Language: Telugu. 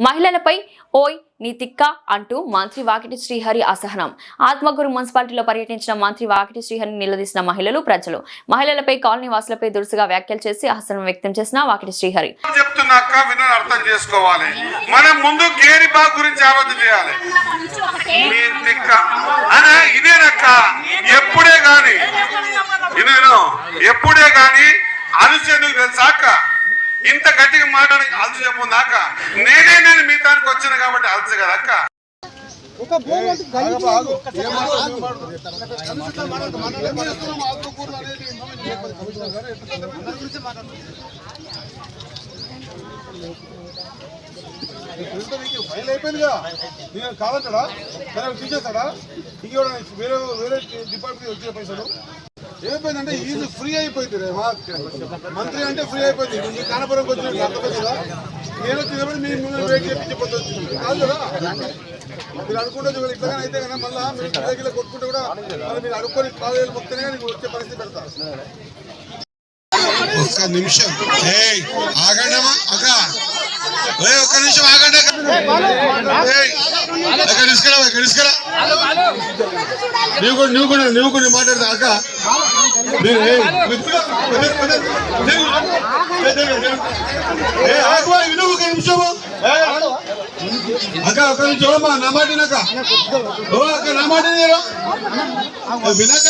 మహిళలపై ఓయ్ నీ తిక్క అంటూ మంత్రి వాకిటి శ్రీహరి అసహనం. ఆత్మగురు మున్సిపాలిటీలో పర్యటించిన మంత్రి వాకిటి శ్రీహరిని నిలదీసిన మహిళలు ప్రజలు. మహిళలపై కాలనీ వాసులపై దురుసుగా వ్యాఖ్యలు చేసి అసహనం వ్యక్తం చేసిన వాకిటి శ్రీహరి. చెప్తున్నాక వినని అర్థం చేసుకోవాలి. మనం ముందు గేరి గురించి ఆలోచన చేయాలి. ఇదేనక్క? ఎప్పుడే గాని. ఎప్పుడే గాని? తెలుసాక ఇంత గట్టిగా మాట్లాడి అలసి చెప్పుందాక నేనే నేను మీ దానికి వచ్చాను కాబట్టి అలసి కదా అక్క. ఫైల్ అయిపోయిందిగా. నేను కాదంటాడా సరే తీసేస్తాడా? ఇంకోటి వేరే వేరే డిపార్ట్మెంట్ వచ్చే పైసలు? ఏమైపోయిందంటే ఈజీ ఫ్రీ అయిపోయింది రే మంత్రి అంటే ఫ్రీ అయిపోయింది. మీ కానపురంకి వచ్చిన కదా నేను వచ్చినప్పుడు మీ మిమ్మల్ని వెయిట్ చేయించే పద్ధతి కాదు కదా? మీరు అనుకుంటే మీరు ఇట్లాగానే అయితే కదా మళ్ళీ మీరు గిల కొట్టుకుంటే కూడా మళ్ళీ మీరు అనుకోని కాలేజీలు మొత్తనే నీకు వచ్చే పరిస్థితి పెడతా. ఒక్క నిమిషం. ఏయ్ ఆగండమ్మా అక్క. ఒక్క నిమిషం ఆగండి అక్క. ఏయ్, అక్క తీసుకురా అక్క తీసుకురా. నువ్వు కూడా నువ్వు కూడా నువ్వు కూడా మాట్లాడతా అక్క. విను ఒక నిమిషము అక్క ఒక్క నిమిషం నా మాట వినక ఓ అక్క నా మాట? వినక?